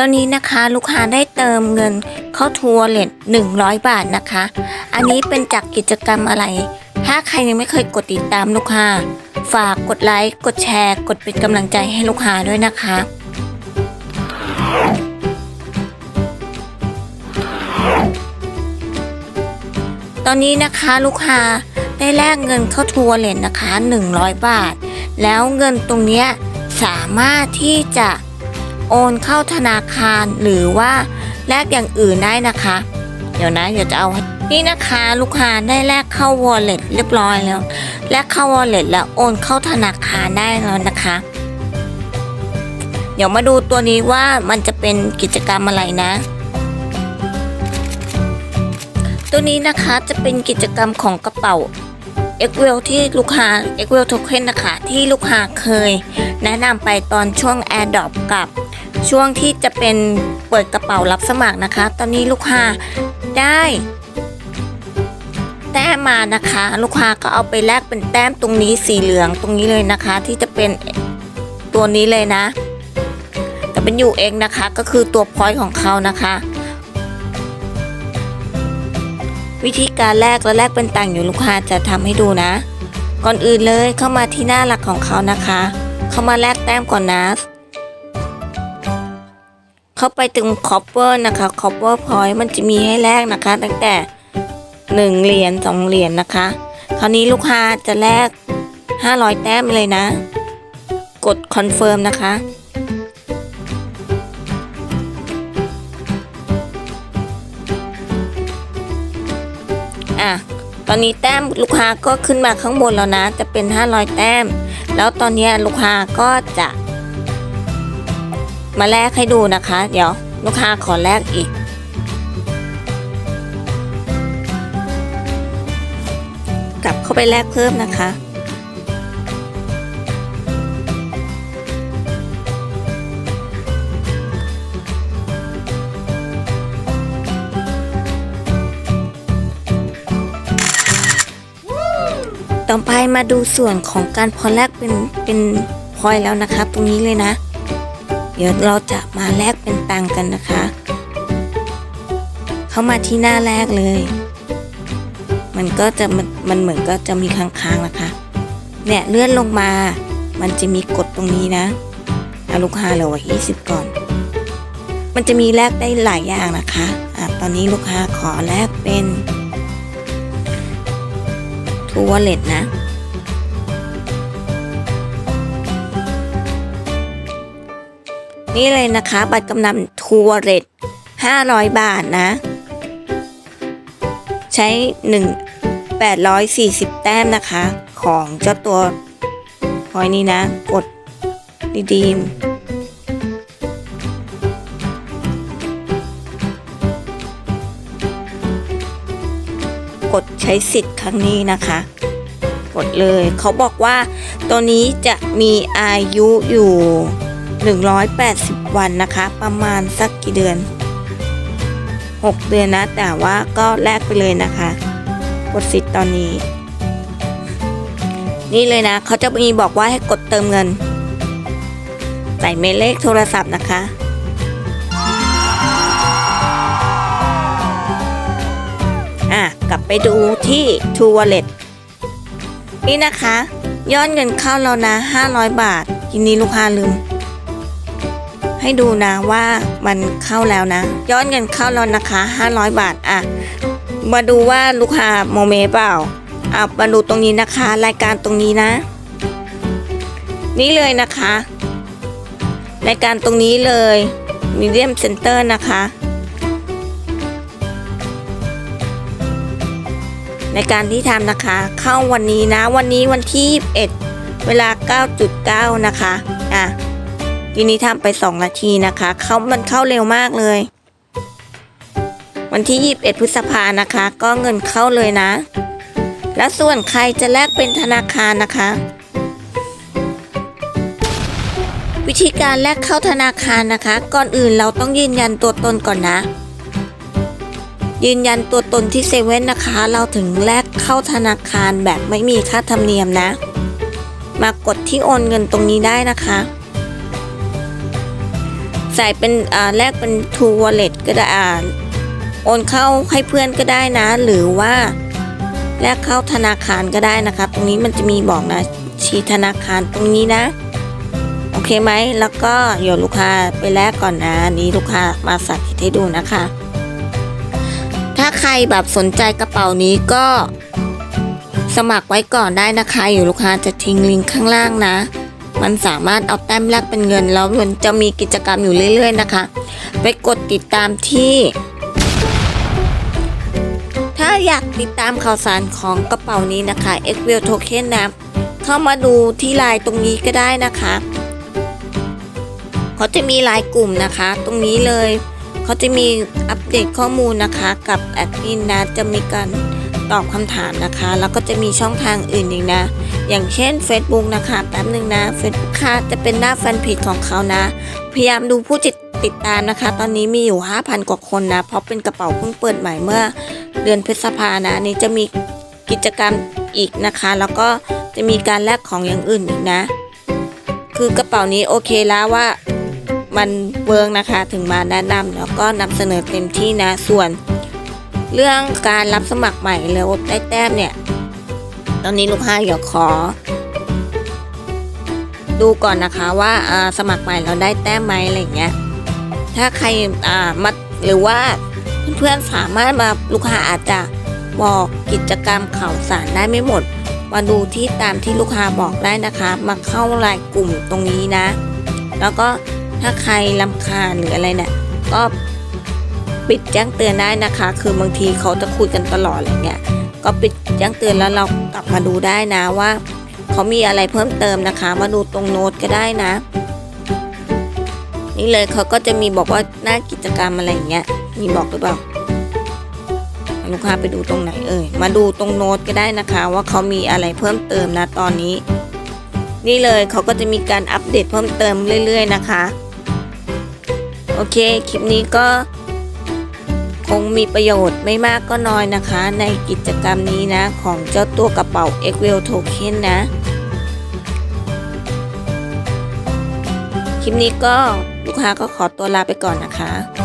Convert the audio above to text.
ตอนนี้นะคะลูกค้าได้เติมเงินเข้าทัวร์เลท100 บาทนะคะ อันนี้เป็นจากกิจกรรมอะไร ถ้าใครยังไม่เคยกดติดตามลูกค้า ฝากกดไลค์กดแชร์ กดเป็นกำลังใจให้ลูกค้าด้วยนะคะตอนนี้นะคะลูกค้าได้แลกเงินเข้าทัวร์เลทนะคะ 100 บาท แล้วเงินตรงนี้สามารถที่จะ โอนเข้าธนาคารหรือว่าแลกอย่างอื่นได้นะคะ เดี๋ยวนะเดี๋ยวจะเอาให้นี่นะคะลูกค้าได้แลกเข้า wallet เรียบร้อยแล้วแลกเข้า wallet แล้วโอนเข้าธนาคารได้แล้วนะคะ เดี๋ยวมาดูตัวนี้ว่ามันจะเป็นกิจกรรมอะไรนะ ตัวนี้นะคะจะเป็นกิจกรรมของกระเป๋า x w e l ที่ลูกค้า x w e l Token นะคะ ที่ลูกค้าเคย แนะนำไปตอนช่วง AirDrop กับ ช่วงที่จะเป็นเปิดกระเป๋ารับสมัครนะคะ ตอนนี้ลูกค้าได้แต้มมานะคะ ลูกค้าก็เอาไปแลกเป็นแต้มตรงนี้สีเหลืองตรงนี้เลยนะคะ ที่จะเป็นตัวนี้เลยนะ แต่เป็น UX นะคะก็คือตัวพอยต์ของเขานะคะ วิธีการแลกและแลกเป็นตังอยู่ลูกค้าจะทำให้ดูนะ ก่อนอื่นเลยเข้ามาที่หน้าหลักของเขานะคะ เข้ามาแลกแต้มก่อนนะ เข้าไปถึง copper นะคะ copper point มันจะมีให้แลกนะคะ ตั้งแต่1เหรียญ2เหรียญนะคะ คราวนี้ลูกค้าจะแลก500 แต้มเลยนะ กด confirm นะคะอะตอนนี้แต้มลูกค้าก็ขึ้นมาข้างบนแล้วนะ จะเป็น 500 แต้ม แล้วตอนนี้ลูกค้าก็จะ มาแลกให้ดูนะคะ เดี๋ยวลูกค้าขอแลกอีก กลับเข้าไปแลกเพิ่มนะคะต่อไปมาดูส่วนของการพอแลกเป็นเป็นพอยแล้วนะคะ ตรงนี้เลยนะ เดี๋ยวเราจะมาแลกเป็นตังกันนะคะ เข้ามาที่หน้าแรกเลย มันก็จะมันมันเหมือนก็จะมีค้างๆนะคะ เนี่ยเลื่อนลงมา มันจะมีกดตรงนี้นะเอาลูกค้าเหลือไว้20 ก่อน มันจะมีแลกได้หลายอย่างนะคะอะตอนนี้ลูกค้าขอแลกเป็นทูวอลเล็ตนะ นี่เลยนะคะ บัตรกำนันทูวอลเล็ต500 บาทนะ ใช้ 1 840 แต้มนะคะ ของเจ้าตัวพอยนี้นะ กดดีดีมกดใช้สิทธิ์ครั้งนี้นะคะ กดเลยเขาบอกว่าตัวนี้จะมีอายุอยู่ 180 วันนะคะ ประมาณสักกี่เดือน 6 เดือนนะ แต่ว่าก็แลกไปเลยนะคะกดสิทธิ์ตอนนี้ นี่เลยนะ เขาจะมีบอกว่าให้กดเติมเงิน ใส่เมเลขโทรศัพท์นะคะอะกลับไปดูที่ True Wallet นี่นะคะ ยอดเงินเข้าแล้วนะ 500 บาททีนี้ลูกค้าลืม ให้ดูนะว่ามันเข้าแล้วนะ ย้อดเงินเข้าแล้วนะคะ 500 บาทอะมาดูว่าลูกค้าโมเมเปล่าอะมาดูตรงนี้นะคะ รายการตรงนี้นะ นี่เลยนะคะ รายการตรงนี้เลย Medium Center นะคะในการที่ทำนะคะเข้าวันนี้นะวันนี้วันที่ 21 เวลา 9.9 นะคะอะ ทีนี้ทำไป 2 นาทีนะคะเขามันเข้าเร็วมากเลย วันที่ 21 พฤษภานะคะ ก็เงินเข้าเลยนะ แล้วส่วนใครจะแลกเป็นธนาคารนะคะ วิธีการแลกเข้าธนาคารนะคะ ก่อนอื่นเราต้องยืนยันตัวตนก่อนนะ ยืนยันตัวตนที่เซเว่นนะคะ เราถึงแลกเข้าธนาคารแบบไม่มีค่าธรรมเนียมนะ มากดที่โอนเงินตรงนี้ได้นะคะ ใส่เป็นอ่าแลกเป็น True Wallet ก็ได้อ่าโอนเข้าให้เพื่อนก็ได้นะ หรือว่าแลกเข้าธนาคารก็ได้นะคะ ตรงนี้มันจะมีบอกนะชีธนาคารตรงนี้นะ โอเคไหมแล้วก็เดี๋ยวลูกค้าไปแลกก่อนนะนนี้ลูกค้ามาสาธิตให้ดูนะคะ ถ้าใครแบบสนใจกระเป๋านี้ก็สมัครไว้ก่อนได้นะคะ อยู่ลูกค้าจะทิ้งลิงก์ข้างล่างนะ มันสามารถเอาแต้มแลกเป็นเงิน แล้วมันจะมีกิจกรรมอยู่เรื่อย ๆ นะคะ ไปกดติดตามที่ ถ้าอยากติดตามข่าวสารของกระเป๋านี้นะคะ x w e l Token นะเข้ามาดูที่ไลน์ตรงนี้ก็ได้นะคะเขาจะมีไลน์กลุ่มนะคะ ตรงนี้เลยเขาจะมีอัปเดตข้อมูลนะคะกับแอดมินนะจะมีการ ตอบคำถามนะคะ แล้วก็จะมีช่องทางอื่นอีกนะ อย่างเช่น Facebook นะคะแป๊บหนึ่งนะ Facebook ค่ะจะเป็นหน้าแฟนเพจของเขานะ พยายามดูผู้ติดติดตามนะคะ ตอนนี้มีอยู่ 5,000 กว่าคนนะ เพราะเป็นกระเป๋าเพิ่งเปิดใหม่เมื่อเดือนพฤษภานะอันนี้จะมีกิจกรรมอีกนะคะ แล้วก็จะมีการแลกของอย่างอื่นอีกนะ คือกระเป๋านี้โอเคแล้วว่ามันเวิร์กนะคะถึงมาแนะนำแล้วก็นำเสนอเต็มที่นะส่วน เรื่องการรับสมัครใหม่แล้วได้แต้มเนี่ย ตอนนี้ลูกค้าอยากขอ ดูก่อนนะคะว่าสมัครใหม่เราได้แต้มไหมอะไรเงี้ย ถ้าใครมาหรือว่าเพื่อนๆสามารถมาลูกค้าอาจจะบอกกิจกรรมข่าวสารได้ไม่หมด มาดูที่ตามที่ลูกค้าบอกได้นะคะ มาเข้ารายกลุ่มตรงนี้นะ แล้วก็ถ้าใครลำคาญหรืออะไรเนี่ยก็ ปิดแจ้งเตือนได้นะคะ คือบางทีเขาจะคุยกันตลอดอะไรเงี้ยก็ปิดแจ้งเตือนแล้วเรากลับมาดูได้นะว่าเขามีอะไรเพิ่มเติมนะคะ มาดูตรงโน้ตก็ได้นะ นี่เลยเขาก็จะมีบอกว่าหน้ากิจกรรมอะไรอย่างเงี้ยมีบอกหรือเปล่าลูกค้าไปดูตรงไหนเอ่ยมาดูตรงโน้ตก็ได้นะคะ ว่าเขามีอะไรเพิ่มเติมนะตอนนี้ นี่เลยเขาก็จะมีการอัปเดตเพิ่มเติมเรื่อย ๆ นะคะ โอเค คลิปนี้ก็ คงมีประโยชน์ไม่มากก็น้อยนะคะ ในกิจกรรมนี้นะของเจ้าตัวกระเป๋า x w e l Token นะ คลิปนี้ก็ลูกค้าก็ขอตัวลาไปก่อนนะคะ